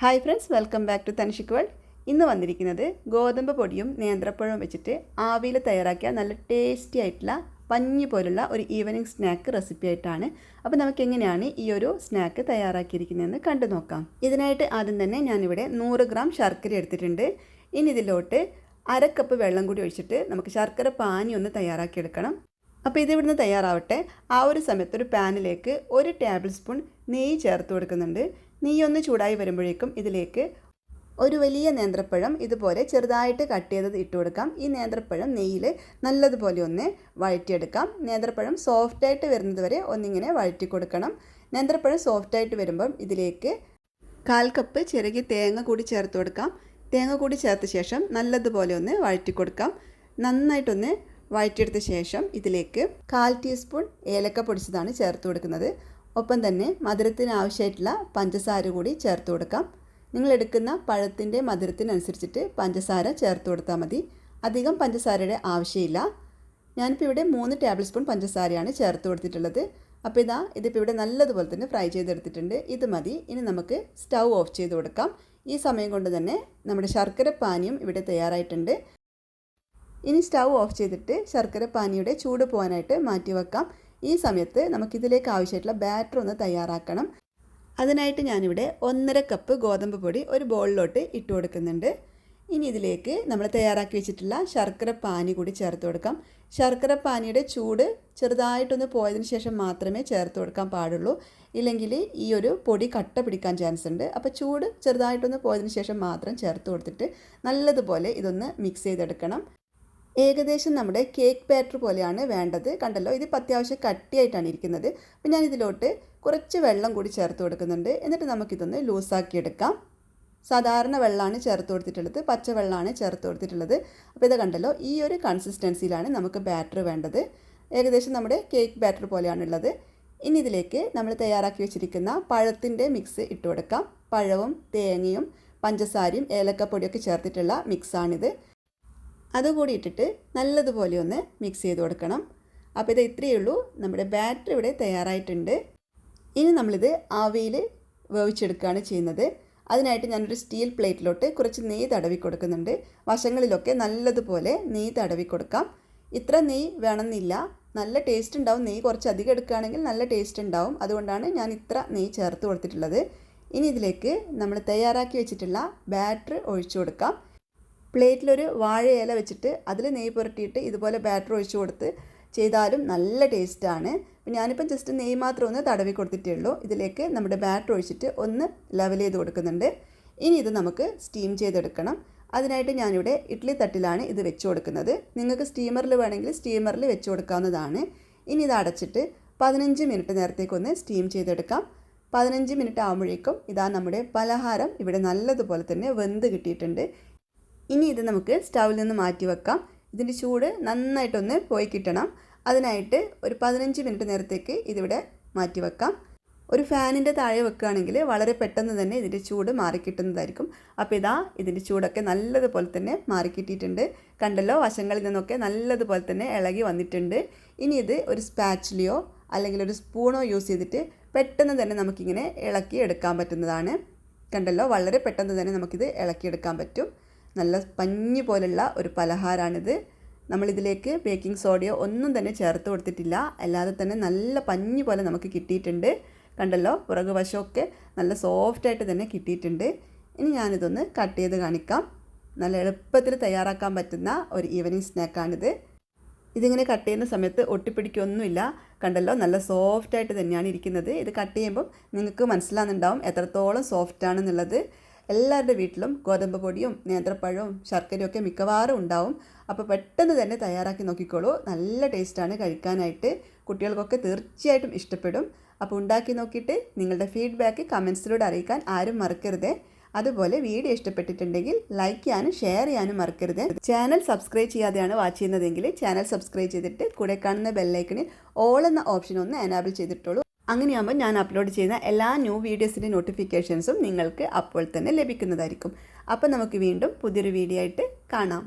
Hi friends welcome back to Tanishik world ഇന്ന് വന്നിരിക്കുന്നത് ഗോതമ്പ് പൊടിയും നേന്ത്രപ്പഴവും വെച്ചിട്ട് ആവിയിൽ തയ്യാറാക്കിയ നല്ല ടേസ്റ്റി ആയിട്ടുള്ള പഞ്ഞി പോലുള്ള ഒരു ഈവനിങ് സ്നാക്ക് റെസിപ്പി ആയിട്ടാണ്. അപ്പോൾ നമുക്ക് എങ്ങനെയാണ് ഈ ഒരു സ്നാക്ക് തയ്യാറാക്കിയിരിക്കുന്നതെന്ന് കണ്ടു നോക്കാം. ഇതിനായിട്ട് ആദ്യം തന്നെ ഞാനിവിടെ നൂറ് ഗ്രാം ശർക്കര എടുത്തിട്ടുണ്ട്. ഇനി ഇതിലോട്ട് അര കപ്പ് വെള്ളം കൂടി ഒഴിച്ചിട്ട് നമുക്ക് ശർക്കര പാനി ഒന്ന് തയ്യാറാക്കിയെടുക്കണം. അപ്പോൾ ഇത് ഇവിടുന്ന് തയ്യാറാവട്ടെ. ആ ഒരു സമയത്ത് ഒരു പാനിലേക്ക് ഒരു ടേബിൾ സ്പൂൺ നെയ്യ് ചേർത്ത് കൊടുക്കുന്നുണ്ട്. നെയ്യ് ഒന്ന് ചൂടായി വരുമ്പോഴേക്കും ഇതിലേക്ക് ഒരു വലിയ നേന്ത്രപ്പഴം ഇതുപോലെ ചെറുതായിട്ട് കട്ട് ചെയ്തത് ഇട്ട് കൊടുക്കാം. ഈ നേന്ത്രപ്പഴം നെയ്യിൽ നല്ലതുപോലെ ഒന്ന് വഴറ്റിയെടുക്കാം. നേന്ത്രപ്പഴം സോഫ്റ്റായിട്ട് വരുന്നത് വരെ ഒന്നിങ്ങനെ വഴറ്റി കൊടുക്കണം. നേന്ത്രപ്പഴം സോഫ്റ്റായിട്ട് വരുമ്പം ഇതിലേക്ക് കാൽ കപ്പ് ചിരകി തേങ്ങ കൂടി ചേർത്ത് കൊടുക്കാം. തേങ്ങ കൂടി ചേർത്ത ശേഷം നല്ലതുപോലെ ഒന്ന് വഴറ്റി കൊടുക്കാം. നന്നായിട്ടൊന്ന് വഴറ്റിയെടുത്ത ശേഷം ഇതിലേക്ക് കാൽ ടീസ്പൂൺ ഏലക്ക പൊടിച്ചതാണ് ചേർത്ത് കൊടുക്കുന്നത്. ഒപ്പം തന്നെ മധുരത്തിന് ആവശ്യമായിട്ടുള്ള പഞ്ചസാര കൂടി ചേർത്ത് കൊടുക്കാം. നിങ്ങൾ എടുക്കുന്ന പഴത്തിന്റെ മധുരത്തിനനുസരിച്ചിട്ട് പഞ്ചസാര ചേർത്ത് കൊടുത്താൽ മതി. അധികം പഞ്ചസാരയുടെ ആവശ്യമില്ല. ഞാനിപ്പോൾ ഇവിടെ മൂന്ന് ടേബിൾ സ്പൂൺ പഞ്ചസാരയാണ് ചേർത്ത് കൊടുത്തിട്ടുള്ളത്. അപ്പോൾ ഇതാ ഇതിപ്പോൾ ഇവിടെ നല്ലതുപോലെ തന്നെ ഫ്രൈ ചെയ്തെടുത്തിട്ടുണ്ട്. ഇത് മതി. ഇനി നമുക്ക് സ്റ്റൗ ഓഫ് ചെയ്ത് കൊടുക്കാം. ഈ സമയം കൊണ്ട് തന്നെ നമ്മുടെ ശർക്കര പാനീയം ഇവിടെ തയ്യാറായിട്ടുണ്ട്. ഇനി സ്റ്റൗ ഓഫ് ചെയ്തിട്ട് ശർക്കര പാനിയുടെ ചൂട് പോകാനായിട്ട് മാറ്റി വെക്കാം. ഈ സമയത്ത് നമുക്കിതിലേക്ക് ആവശ്യമായിട്ടുള്ള ബാറ്റർ ഒന്ന് തയ്യാറാക്കണം. അതിനായിട്ട് ഞാനിവിടെ ഒന്നര കപ്പ് ഗോതമ്പ് പൊടി ഒരു ബോളിലോട്ട് ഇട്ട് കൊടുക്കുന്നുണ്ട്. ഇനി ഇതിലേക്ക് നമ്മൾ തയ്യാറാക്കി വെച്ചിട്ടുള്ള ശർക്കര പാനി കൂടി ചേർത്ത് കൊടുക്കാം. ശർക്കര പാനിയുടെ ചൂട് ചെറുതായിട്ടൊന്ന് പോയതിന് ശേഷം മാത്രമേ ചേർത്ത് കൊടുക്കാൻ പാടുള്ളൂ. ഇല്ലെങ്കിൽ ഈ ഒരു പൊടി കട്ട പിടിക്കാൻ ചാൻസ് ഉണ്ട്. അപ്പോൾ ചൂട് ചെറുതായിട്ടൊന്ന് പോയതിന് ശേഷം മാത്രം ചേർത്ത് കൊടുത്തിട്ട് നല്ലതുപോലെ ഇതൊന്ന് മിക്സ് ചെയ്തെടുക്കണം. ഏകദേശം നമ്മുടെ കേക്ക് ബാറ്റർ പോലെയാണ് വേണ്ടത്. കണ്ടല്ലോ ഇത് അത്യാവശ്യം കട്ടിയായിട്ടാണ് ഇരിക്കുന്നത്. അപ്പോൾ ഞാൻ ഇതിലോട്ട് കുറച്ച് വെള്ളം കൂടി ചേർത്ത് കൊടുക്കുന്നുണ്ട്. എന്നിട്ട് നമുക്കിതൊന്ന് ലൂസാക്കി എടുക്കാം. സാധാരണ വെള്ളമാണ് ചേർത്ത് കൊടുത്തിട്ടുള്ളത്. പച്ച പച്ചവെള്ളമാണ് ചേർത്ത് കൊടുത്തിട്ടുള്ളത്. അപ്പോൾ ഇത് കണ്ടല്ലോ ഈ ഒരു കൺസിസ്റ്റൻസിയിലാണ് നമുക്ക് ബാറ്റർ വേണ്ടത്. ഏകദേശം നമ്മുടെ കേക്ക് ബാറ്റർ പോലെയാണുള്ളത് ഇനി ഇതിലേക്ക് നമ്മൾ തയ്യാറാക്കി വെച്ചിരിക്കുന്ന പഴത്തിന്റെ മിക്സ് ഇട്ട് കൊടുക്കാം. പഴവും തേങ്ങയും പഞ്ചസാരയും ഏലക്കപ്പൊടിയൊക്കെ ചേർത്തിട്ടുള്ള മിക്സാണിത് അതുകൂടി ഇട്ടിട്ട് നല്ലതുപോലെ ഒന്ന് മിക്സ് ചെയ്ത് കൊടുക്കണം. അപ്പോൾ ഇത് ഇത്രയേ ഉള്ളൂ. നമ്മുടെ ബാറ്റർ ഇവിടെ തയ്യാറായിട്ടുണ്ട്. ഇനി നമ്മളിത് ആവിയിൽ വേവിച്ചെടുക്കുകയാണ് ചെയ്യുന്നത്. അതിനായിട്ട് ഞാനൊരു സ്റ്റീൽ പ്ലേറ്റിലോട്ട് കുറച്ച് നെയ്യ് തടവി കൊടുക്കുന്നുണ്ട്. വശങ്ങളിലൊക്കെ നല്ലതുപോലെ നെയ്യ് തടവി കൊടുക്കാം. ഇത്ര നെയ്യ് വേണമെന്നില്ല. നല്ല ടേസ്റ്റ് ഉണ്ടാവും. നെയ്യ് കുറച്ച് അധികം എടുക്കുകയാണെങ്കിൽ നല്ല ടേസ്റ്റ് ഉണ്ടാവും. അതുകൊണ്ടാണ് ഞാൻ ഇത്ര നെയ്യ് ചേർത്ത് കൊടുത്തിട്ടുള്ളത്. ഇനി ഇതിലേക്ക് നമ്മൾ തയ്യാറാക്കി വെച്ചിട്ടുള്ള ബാറ്റർ ഒഴിച്ചു കൊടുക്കാം. പ്ലേറ്റിലൊരു വാഴയില വെച്ചിട്ട് അതിൽ നെയ്യ് പുരട്ടിയിട്ട് ഇതുപോലെ ബാറ്റർ ഒഴിച്ചു കൊടുത്ത് ചെയ്താലും നല്ല ടേസ്റ്റാണ്. ഞാനിപ്പം ജസ്റ്റ് നെയ്യ് മാത്രം ഒന്ന് തടവി കൊടുത്തിട്ടേ ഉള്ളൂ ഇതിലേക്ക് നമ്മുടെ ബാറ്റർ ഒഴിച്ചിട്ട് ഒന്ന് ലെവൽ ചെയ്ത് കൊടുക്കുന്നുണ്ട്. ഇനി ഇത് നമുക്ക് സ്റ്റീം ചെയ്തെടുക്കണം. അതിനായിട്ട് ഞാനിവിടെ ഇഡ്ഡലി തട്ടിലാണ് ഇത് വെച്ച് കൊടുക്കുന്നത്. നിങ്ങൾക്ക് സ്റ്റീമറിൽ വേണമെങ്കിൽ സ്റ്റീമറിൽ വെച്ച് കൊടുക്കാവുന്നതാണ്. ഇനി ഇത് അടച്ചിട്ട് പതിനഞ്ച് മിനിറ്റ് നേരത്തേക്കൊന്ന് സ്റ്റീം ചെയ്തെടുക്കാം. പതിനഞ്ച് മിനിറ്റ് ആകുമ്പോഴേക്കും ഇതാ നമ്മുടെ പലഹാരം ഇവിടെ നല്ലതുപോലെ തന്നെ വെന്ത് കിട്ടിയിട്ടുണ്ട്. ഇനി ഇത് നമുക്ക് സ്റ്റൗവിൽ നിന്ന് മാറ്റി വെക്കാം. ഇതിന്റെ ചൂട് നന്നായിട്ടൊന്ന് പോയി കിട്ടണം. അതിനായിട്ട് ഒരു പതിനഞ്ച് മിനിറ്റ് നേരത്തേക്ക് ഇതിവിടെ മാറ്റി വെക്കാം. ഒരു ഫാനിന്റെ താഴെ വെക്കുകയാണെങ്കിൽ വളരെ പെട്ടെന്ന് തന്നെ ഇതിന്റെ ചൂട് മാറിക്കിട്ടുന്നതായിരിക്കും. അപ്പോൾ ഇതാ ഇതിന്റെ ചൂടൊക്കെ നല്ലതുപോലെ തന്നെ മാറിക്കിട്ടിയിട്ടുണ്ട് കണ്ടല്ലോ വശങ്ങളിൽ നിന്നൊക്കെ നല്ലതുപോലെ തന്നെ ഇളകി വന്നിട്ടുണ്ട്. ഇനി ഇത് ഒരു സ്പാച്ചിലിയോ അല്ലെങ്കിൽ ഒരു സ്പൂണോ യൂസ് ചെയ്തിട്ട് പെട്ടെന്ന് തന്നെ നമുക്കിങ്ങനെ ഇളക്കി എടുക്കാൻ പറ്റുന്നതാണ്. കണ്ടല്ലോ വളരെ പെട്ടെന്ന് തന്നെ നമുക്കിത് ഇളക്കിയെടുക്കാൻ പറ്റും. നല്ല പഞ്ഞു പോലുള്ള ഒരു പലഹാരമാണിത് നമ്മളിതിലേക്ക് ബേക്കിംഗ് സോഡയോ ഒന്നും തന്നെ ചേർത്ത് കൊടുത്തിട്ടില്ല. അല്ലാതെ തന്നെ നല്ല പഞ്ഞി പോലെ നമുക്ക് കിട്ടിയിട്ടുണ്ട്. കണ്ടല്ലോ? പുറകു വശമൊക്കെ നല്ല സോഫ്റ്റായിട്ട് തന്നെ കിട്ടിയിട്ടുണ്ട്. ഇനി ഞാനിതൊന്ന് കട്ട് ചെയ്ത് കാണിക്കാം. നല്ല എളുപ്പത്തിൽ തയ്യാറാക്കാൻ പറ്റുന്ന ഒരു ഈവനിങ് സ്നാക്കാണിത് ഇതിങ്ങനെ കട്ട് ചെയ്യുന്ന സമയത്ത് ഒട്ടിപ്പിടിക്കൊന്നുമില്ല. കണ്ടല്ലോ? നല്ല സോഫ്റ്റായിട്ട് തന്നെയാണ് ഇരിക്കുന്നത്. ഇത് കട്ട് ചെയ്യുമ്പം നിങ്ങൾക്ക് മനസ്സിലാകുന്നുണ്ടാവും എത്രത്തോളം സോഫ്റ്റ് ആണെന്നുള്ളത്. എല്ലാവരുടെ വീട്ടിലും ഗോതമ്പ് പൊടിയും നേന്ത്രപ്പഴവും ശർക്കരയും ഒക്കെ മിക്കവാറും ഉണ്ടാവും. അപ്പോൾ പെട്ടെന്ന് തന്നെ തയ്യാറാക്കി നോക്കിക്കോളൂ. നല്ല ടേസ്റ്റാണ് കഴിക്കാനായിട്ട്. കുട്ടികൾക്കൊക്കെ തീർച്ചയായിട്ടും ഇഷ്ടപ്പെടും. അപ്പോൾ ഉണ്ടാക്കി നോക്കിയിട്ട് നിങ്ങളുടെ ഫീഡ്ബാക്ക് കമൻസിലൂടെ അറിയിക്കാൻ ആരും മറക്കരുതേ. അതുപോലെ വീഡിയോ ഇഷ്ടപ്പെട്ടിട്ടുണ്ടെങ്കിൽ ലൈക്ക് ചെയ്യാനും ഷെയർ ചെയ്യാനും മറക്കരുത്. ചാനൽ സബ്സ്ക്രൈബ് ചെയ്യാതെയാണ് വാച്ച് ചെയ്യുന്നതെങ്കിൽ ചാനൽ സബ്സ്ക്രൈബ് ചെയ്തിട്ട് കൂടെ കാണുന്ന ബെല്ലൈക്കണിൽ ഓൾ എന്ന ഓപ്ഷൻ ഒന്ന് എനാബിൾ ചെയ്തിട്ടുള്ളൂ അങ്ങനെയാകുമ്പോൾ ഞാൻ അപ്ലോഡ് ചെയ്യുന്ന എല്ലാ ന്യൂ വീഡിയോസിന്റെ നോട്ടിഫിക്കേഷൻസും നിങ്ങൾക്ക് അപ്പോൾ തന്നെ ലഭിക്കുന്നതായിരിക്കും. അപ്പോൾ നമുക്ക് വീണ്ടും പുതിയൊരു വീഡിയോ ആയിട്ട് കാണാം.